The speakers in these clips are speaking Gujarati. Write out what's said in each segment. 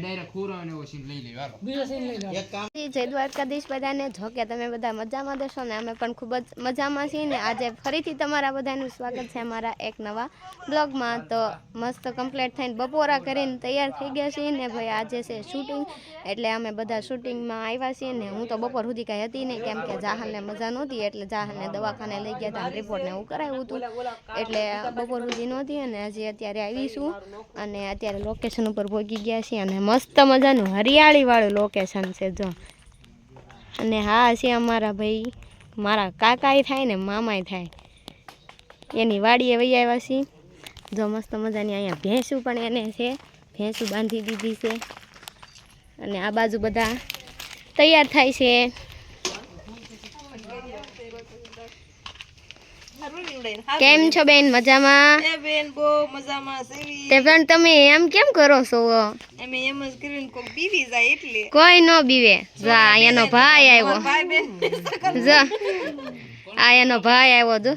અહીં ડાયરેક્ટ ખોરો અને એવો સીન લઈ લેવા બીજો સીન લઈ લો. એક કામ જય દ્વારકાધીશ બધાને. જો કે તમે બધા મજામાં દેશો ને અમે પણ ખૂબ જ મજામાં છીએ ને. આજે ફરીથી તમારા બધાનું સ્વાગત છે અમારા એક નવા બ્લોગમાં. તો મસ્ત કમ્પ્લીટ થઈને બપોરા કરીને તૈયાર થઈ ગયા છીએ ને ભાઈ આજે છે શૂટિંગ એટલે અમે બધા શૂટિંગમાં આવ્યા છીએ ને. હું તો બપોર સુધી કાંઈ હતી નહીં કેમ કે જાહલને મજા નહોતી. એટલે જાહલને દવાખાને લઈ ગયા હતા રિપોર્ટ ને એવું કરાવ્યું હતું. એટલે બપોર સુધી નહોતી અને હજી અત્યારે આવીશું. અને અત્યારે લોકેશન ઉપર પહોંચી ગયા છીએ અને મસ્ત મજાનું હરિયાળીવાળું લોકેશન છે જો. અને હા, છે અમારા ભાઈ. મારા કાકાય થાય ને મામાય થાય. એની વાડીએ વહી આવ્યા છીએ. જો મસ્ત મજાની અહીંયા ભેંસું પણ એને છે. ભેંસું બાંધી દીધી છે. અને આ બાજુ બધા તૈયાર થાય છે. કેમ છો? બેન? મજામાં? એ બેન બહુ મજામાં સેવી તે પણ તમે એમ કેમ કરો છો? અમે એમ જ કરીને કોક બીવી જાય એટલે. કોઈ નો બીવે. જા એનો ભાઈ આવ્યો. ભાઈ બેન. જા આ એનો ભાઈ આવ્યો જો.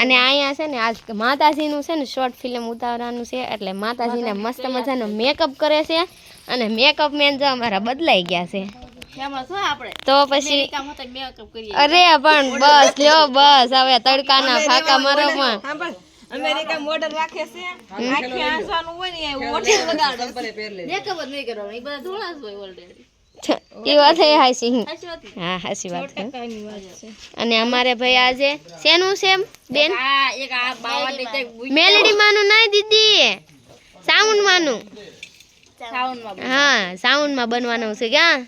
અને અહીંયા છે ને આજ માતાજીનું છે ને શોર્ટ ફિલ્મ ઉતારવાનું છે. એટલે માતાજીને મસ્ત મજાનો મેકઅપ કરે છે. અને મેકઅપ મેન જો અમારા બદલાઈ ગયા છે. તો પછી અરે પણ બસ લ્યો બસ હવે તડકાના ફાકા મારો પણ. સાંભળ અમેરિકા મોડલ રાખે છે. આખી આંસવાનું હોય ને એ ઓઠે લગાડે. એ વાત એ હાસી હા. હાસી વાત અને અમારે ભાઈ આજે શેનું છે બેન? મેલડી માનું. નહીં દીદી સાઉન્ડ માનું. હા સાઉન્ડમાં બનવાનું છે ક્યાં?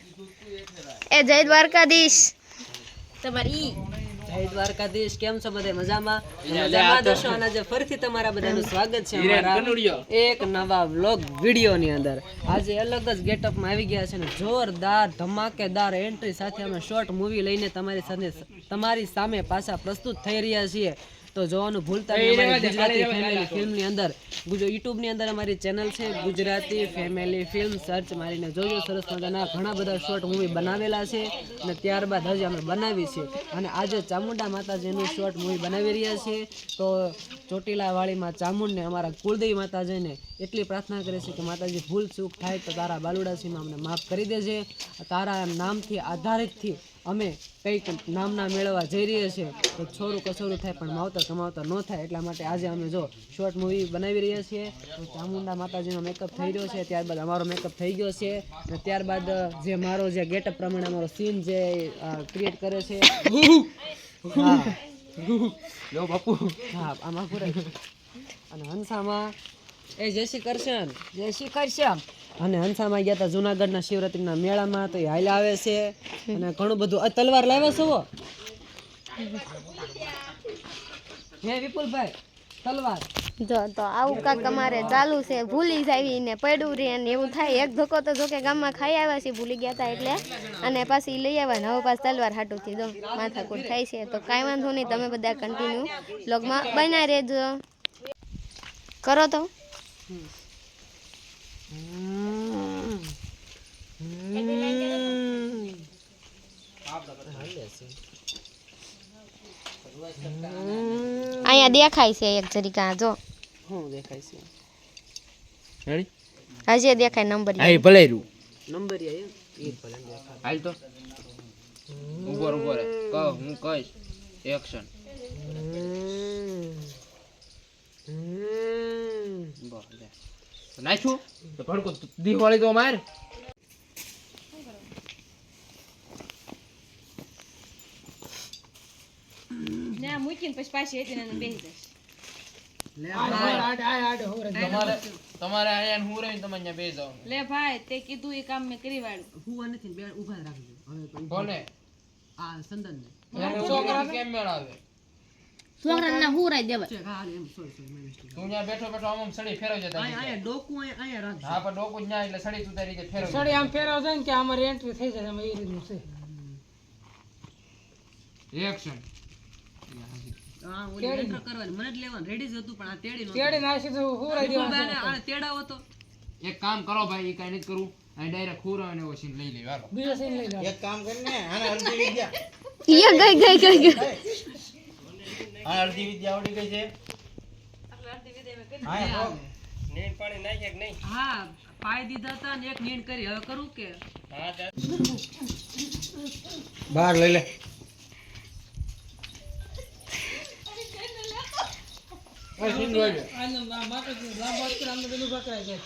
એ જય દ્વારકાધીશ. જય દ્વારકાધીશ કેમ છો બધા? મજામાં? મજામાં દર્શો અને આજે ફરીથી તમારા બધાનું સ્વાગત છે અમારા એક નવા વ્લોગ વિડિયો ની અંદર. આજે અલગ જ ગેટઅપમાં આવી ગયા છે ને જોરદાર ધમાકેદાર એન્ટ્રી સાથે અમે શોર્ટ મૂવી લઈને તમારી સાથે તમારી સામે પાછા પ્રસ્તુત થઈ રહ્યા છીએ. તો જોવાનું ભૂલતા નહીં અમારી ગુજરાતી ફેમિલી ફિલ્મની અંદર. યુટ્યુબની અંદર અમારી ચેનલ છે ગુજરાતી ફેમિલી ફિલ્મ સર્ચ મારીને જોજો સરસ મજાના ઘણા બધા શોર્ટ મૂવી બનાવેલા છે અને ત્યારબાદ હજી અમે બનાવી છે. અને આજે ચામુંડા માતાજીનું શોર્ટ મૂવી બનાવી રહ્યા છે. તો ચોટીલાવાળીમાં ચામુંડને અમારા કુળદેવી માતાજીને એટલી પ્રાર્થના કરે છે કે માતાજી ભૂલ ચૂક થાય તો તારા બાલુડાસીમાં અમને માફ કરી દેજે. તારા નામથી આધારિતથી અમે કંઈક નામના મેળવવા જઈ રહ્યા છીએ તો છોરું કસોરું થાય પણ માવતર કમાવતર ન થાય એટલા માટે આજે અમે જો શોર્ટ મૂવી બનાવી રહ્યા છીએ. તો ચામુંડા માતાજીનો મેકઅપ થઈ રહ્યો છે ત્યારબાદ અમારો મેકઅપ થઈ ગયો છે અને ત્યારબાદ જે મારો જે ગેટઅપ પ્રમાણે અમારો સીન જે ક્રિએટ કરે છે. લો બાપુ. હા આમાં પૂરાય. અને હંસામાં એ જય શ્રી કૃષ્ણ જય શ્રી કૃષ્ણ. અને હંસામાં ગયા હતા જુનાગઢના શિવરાત્રિના મેળામાં તો એ હાલ આવે છે. અને ઘણું બધું આ તલવાર લાવ્યા છો? હે વિપુલભાઈ તલવાર. જો તો આવું કાક અમારે ચાલુ છે. ભૂલી જાવી ને પડ્યું રે ને એવું થાય. એક ધોકો તો જોકે ગામમાં ખાઈ આવ્યા છે ભૂલી ગયા હતા એટલે. અને પાછી લઈ આવ્યા ને હવે પાછી તલવાર હાટુથી જો માથાકૂટ થાય છે. તો કાંઈ વાંધો નહીં તમે બધા કન્ટિન્યુ બ્લોગમાં બનાવી રહેજો. કરો તો. અહીંયા દેખાય છે એક જરીકા જો શું દેખાય છે રેડી હજી દેખાય નંબર ભલે રૂ નંબર એ ભલે દેખાય હાલ તો ઉપર ઉપર કહો હું કહીશ એક્શન બસ નાખ્યું? તો ભડકો દિવાળી તો માર તમારે તમારે અહીંયા હું રહીને તમે અહીંયા બે જાઓ લે ભાઈ તે કીધું એ કામ મેં કરી વાળ્યું હું નથી બે ઊભા રાખજો. હવે કોને? આ સંદન ને છોકરા કેમ મેળાવે? ચેક હા એમ સોરી સોરી તું ત્યાં બેઠો બેઠો આમ આમ સડી ફેરવ જતા અહીંયા અહીંયા ડોકું અહીંયા અહીંયા રાખ હા પણ ડોકું ન્યા એટલે સડી તું તારી રીતે ફેરવી સડી આમ ફેરવ છે ને કે અમારી એન્ટ્રી થઈ જાય અમે એ રીતનું છે. રિએક્શન હા ઓલી enter કરવાની. મને જ લેવાનું. રેડી જ હતું પણ આ તેડી નહોતું. તેડી ના સીધું હુરાઈ દેવાનું આને- આને તેડાવો તો. એક કામ કરો ભાઈ એ કાંઈ નથી અહીં ડાયરેક્ટ ખોરો અને એવો સીન લઈ લેવા બીજો સીન લઈ લો. એક કામ કરીને આને અડધી વિદ્યા ઈ ગઈ ગઈ ગઈ ગઈ. અડધી વિદ્યા આવડી ગઈ છે. હા, એ તો હા પાય દીધા હતા ને એક નીણ કરી. હવે કરું કે? બહાર લઈ લે. આને મા- માથે લાંબો હાથ કરે, આમને પેલું પકડાય જાય.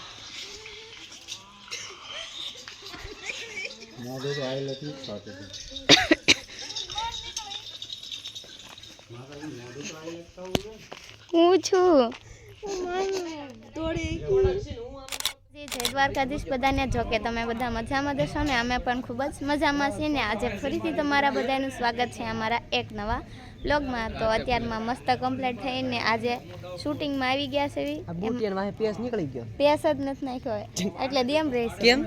હું છું. દ્વારકાધીશ બધાને જો કે તમે બધા મજામાં જશો ને અમે પણ ખૂબ જ મજામાં છીએ ને. આજે ફરીથી તમારા બધાનું સ્વાગત છે અમારા એક નવા બ્લોગમાં તો અત્યારમાં મસ્ત કમ્પ્લીટ થઈને આજે શૂટિંગમાં આવી ગયા છે. એવી. આ બુટિયન વાહે પેસ નીકળી ગયો. પેસ જ નથી નાખ્યો એટલે દેમ રહેશે કેમ?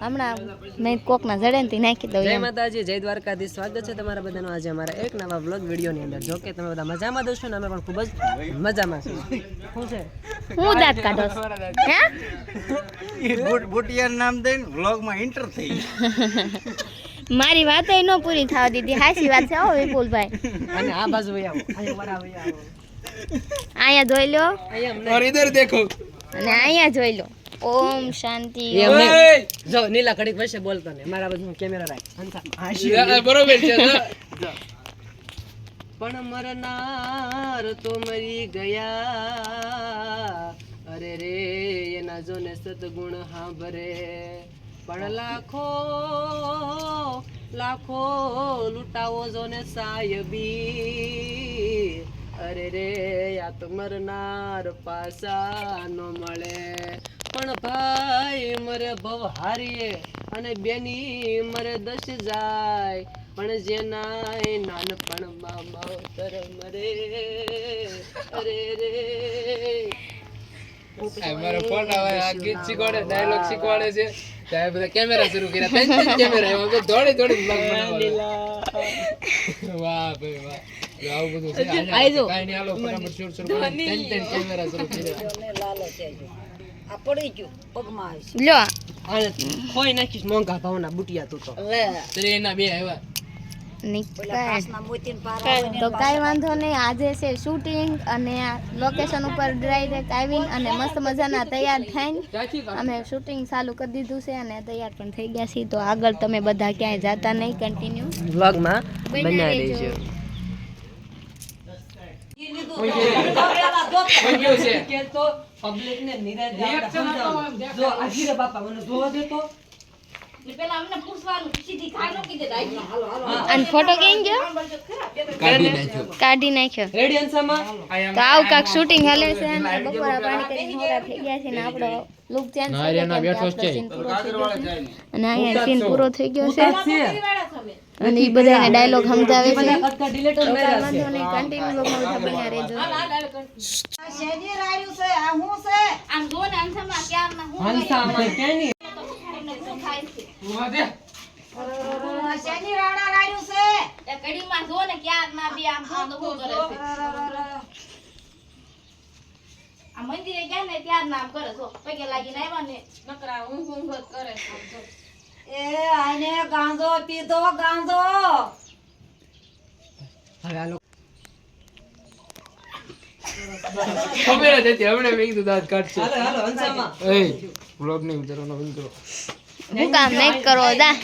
હમણાં મેં કોકના જડે ને નાખી દઉં જય માતાજી જય દ્વારકાધી સ્વાગત છે તમારા બધાનો આજે અમારા એક નવા વ્લોગ વિડીયોની અંદર. જો કે તમે બધા મજામાં દોશો ને અમે પણ ખૂબ જ મજામાં છું શું છે? હું દાંત કાઢો હે? નામ દઈને વ્લોગમાં એન્ટર થઈ મારી વાત એ ન પૂરી થવા દીધી. હાચી વાત છે હો વિપુલભાઈ. અને આ બાજુ આવો. અહીંયા જોઈ લો. અહીંયા દેખો. અને અહીંયા જોઈ લો. ઓમ શાંતિ. જો નીલા કડીક વચ્ચે બોલતો ને મારા બધું કેમેરા રાખ. બરોબર છે પણ મરનાર તો મરી ગયા. અરે રે એના જો ને સદગુણ હાંભરે પણ લાખો લાખો લૂંટાવો જો ને સાયબી અરે રે તો મરનાર પાસા ન મળે. પણ ભાઈ મરે ભવ હારીએ અને બેની મરે દશ જાય. પણ જેના એ નાનપણમાં માવતર મરે. અરે રે. અમારો ફોન આવે આ ગીત શીખવાડે ડાયલોગ શીખવાડે છે. ત્યારે બધા કેમેરા શરૂ કર્યા. ત્રણ કેમેરા એમાં તો દોડી દોડી બ્લોગ વાહ ભાઈ વાહ. આવું બધું છે. આઈ જો કાઈ નહીં આલો ફટાફટ શરૂ શરૂ કરો ત્રણ ત્રણ કેમેરા શરૂ કર્યા. લો અને ખોઈ નાખીશ મોંઘા ભાવના બુટિયા તું તો. ત્યારે એના બે આવ્યા. તો કાંઈ વાંધો નહીં. આજે છે શૂટિંગ અને લોકેશન ઉપર ડાયરેક્ટ આવીને અને મસ્ત મજાના તૈયાર થઈને અમે શૂટિંગ ચાલુ કરી દીધું છે અને તૈયાર પણ થઈ ગયા છીએ. તો આગળ તમે બધા ક્યાંય જતા નહીં. કન્ટિન્યુ વ્લોગમાં બનાવી. દેજો. પબ્લિક ને નિરાશ આપણે સમજાવો. જો આજી રે બાપા મને જોવા દે તો અને ફોટો કેમ ગયો? કાઢી નાખ્યો. કાઢી નાખ્યો. રેડી અંસામાં તો આવું કાક શૂટિંગ હાલે છે અને બપોરા પાણી કરીને મોડા થઈ ગયા છે ને આપણો લુક ચેન્જ થઈ ગયો છે. અને અહીંયા સીન પૂરો થઈ ગયો છે. અને એ બધાને ડાયલોગ સમજાવે છે. તો જ કાંઈ માર્યા છે. વાંધો નહીં કન્ટિન્યુ બ્લોગમાં બધા બન્યા રહેજો હંસામાં ક્યાં ની મંદિરે ગયા ને ત્યાર નામ કરે છો પગે લાગીને આવ્યા ને. નકરા ઊંઘ ઊંઘ કરે છે. એ આને ગાંજો પીધો ગાંજો. હવે આ ખબર જ હતી હમણાં મેં કીધું દાંત કાઢશે. હાલો હાલો હંસામાં એ બ્લોગ નહીં ઉતારવાનો બંધ કરો હું કામ નહીં કરો દા.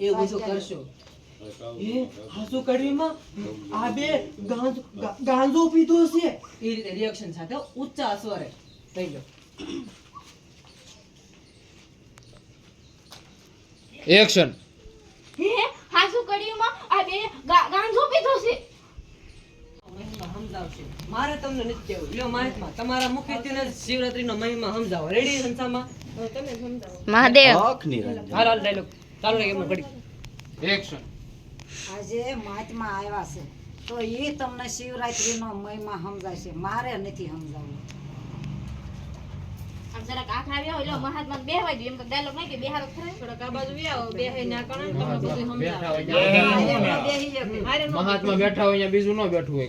એવું કરશો. એ હાસુ કઢીમાં આ બે ગાંજો ગાંજો પીધો છે. એ રીતે રિએક્શન સાથે ઊંચા સ્વરે થઈ ગયો. એક્શન હે? હાસુ કડીમાં આ બે ગાંજો પીધો છે? મારે તમને નથી કહેવું. લ્યો મહાત્મા તમારા મુખેથી ને શિવરાત્રીનો મહિમા સમજાવો. રેડી સંસામાં? મહાદેવ. હક નિરંજન. હાલ હાલ ડાયલોગ ચાલુ રહે એમનો ઘડી. એક્શન આજે માતમાં આવ્યા છે. તો એ તમને શિવરાત્રીનો મહિમા સમજાય છે મારે નથી સમજાવવું. આમ જરાક આંખ આવ્યા હોય લો મહાત્મા બેહવા દો એમ તો ડાયલોગ નહીં કે બેહારો ખરા. થોડાક આ બાજુ વ્યાવો બેહે ના કરો ને તમને બધું બેઠા સમજાવે. હોય મહાત્મા બેઠા હોય અહીંયા બીજું ન બેઠું હોય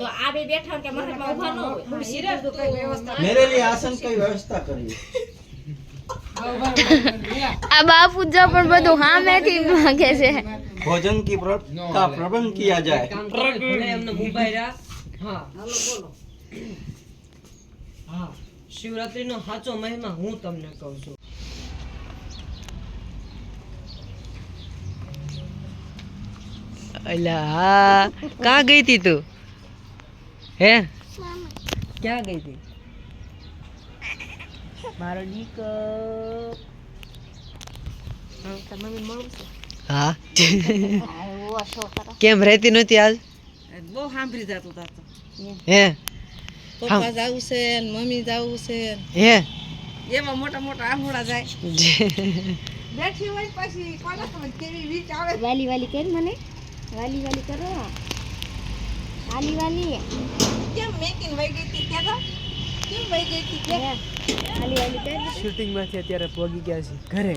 તો આ બે બેઠા કે મહાત્મા ઊભા ન હોય? ખુરશી બધું કઈ વ્યવસ્થા મેરેલી આસન કઈ વ્યવસ્થા કરવી આ બાપુ જો પણ બધું સામેથી માંગે છે. भोजन की प्र- का प्रबंध किया जाए કામ કરો ને, ભલે એમને ઉભા રહ્યા હા હા શિવરાત્રીનો સાચો મહિમા હું તમને કહું છું અલા હા ક્યાં ગઈ તી તું હે ક્યાં ગઈ તી મારો દીકો હા. કેમ રહેતી નહોતી આજ બહુ સાંભળી જતું તા તો. હે. પપ્પા જાવું છે મમ્મી જાવું છે હે. એમાં મોટા મોટા આંગોળા જાય. બેઠી હોય પછી કોને ખબર કેવી વીચ આવે? વાલી વાલી કર મને? વાલી વાલી કરો. વાલી વાલી. કેમ મેકિંગ વઈ ગઈ હતી કેતા કેમ વઈ ગઈ હતી કે વાલી વાલી કર શૂટિંગમાંથી અત્યારે પહોંચી ગયા છે. ઘરે.